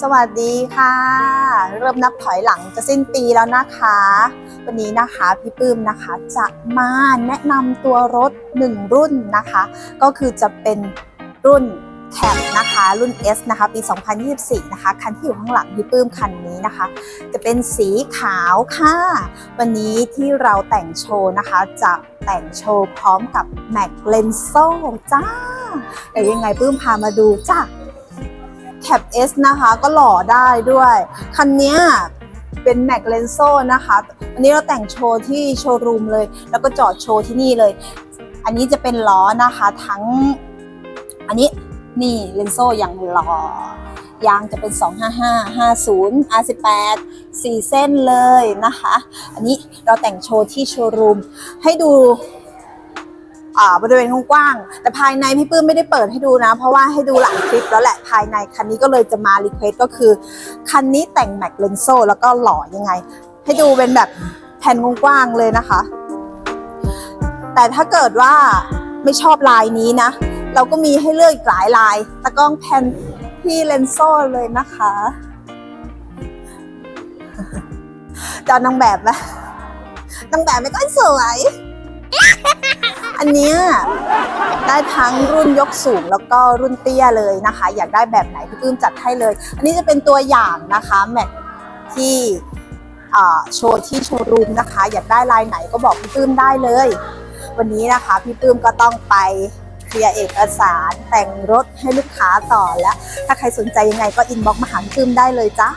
สวัสดีค่ะ เริ่มนับถอยหลังจะสิ้นปีแล้วนะคะ วันนี้นะคะพี่ปื้มนะคะจะมาแนะนำตัวรถ 1 รุ่นนะคะ ก็คือจะเป็นรุ่นแคปนะคะรุ่น S นะคะปี 2024 นะคะ คันที่อยู่ข้างหลังพี่ปื้มคันนี้นะคะ จะเป็นสีขาวค่ะ วันนี้ที่เราแต่งโชว์นะคะ จะแต่งโชว์พร้อมกับ Mac l e n s o จ้า เดี๋ยวยังไงปื้มพามาดูจ้า แคป S นะคะก็หล่อได้ด้วย คันนี้เป็น Mac l e n s o นะคะวันนี้เราแต่งโชว์ที่โชว์รูมเลย แล้วก็จอดโชว์ที่นี่เลย อันนี้จะเป็นล้อนะคะทั้ง อันนี้นี่เลนโซอย่างหล่อยางจะเป็น 255 50 R18 4 เส้นเลยนะคะ อันนี้เราแต่งโชว์ที่โชว์รูม ให้ดู บริเวณกว้างๆแต่ภายในพี่ปื้มไม่ได้เปิดให้ดูนะ เพราะว่าให้ดูหลังคลิปแล้วแหละภายในคันนี้ก็เลยจะมารีเควสก็คือ คันนี้แต่งแม็กเลนโซแล้วก็หล่อยังไง ให้ดูเป็นแบบแผ่นกว้างๆเลยนะคะ แต่ถ้าเกิดว่าไม่ชอบลายนี้นะ เราก็มีให้เลือกอีกหลายลายตะกล้องแผ่นที่เลนโซเลยนะคะจอนางแบบไหมนางแบบไม่ก็สวย อันเนี้ยได้ทั้งรุ่นยกสูงแล้วก็รุ่นเตี้ยเลยนะคะ อยากได้แบบไหนพี่ปื้มจัดให้เลย อันนี้จะเป็นตัวอย่างนะคะแม็กที่โชว์ที่โชว์รูมนะคะ อยากได้ลายไหนก็บอกพี่ปื้มได้เลย วันนี้นะคะพี่ปื้มก็ต้องไปเคลียร์เอกสารแต่งรถให้ลูกค้าต่อแล้ว ถ้าใครสนใจยังไงก็อินบ็อกมาหาพี่ปื้มได้เลยจ้า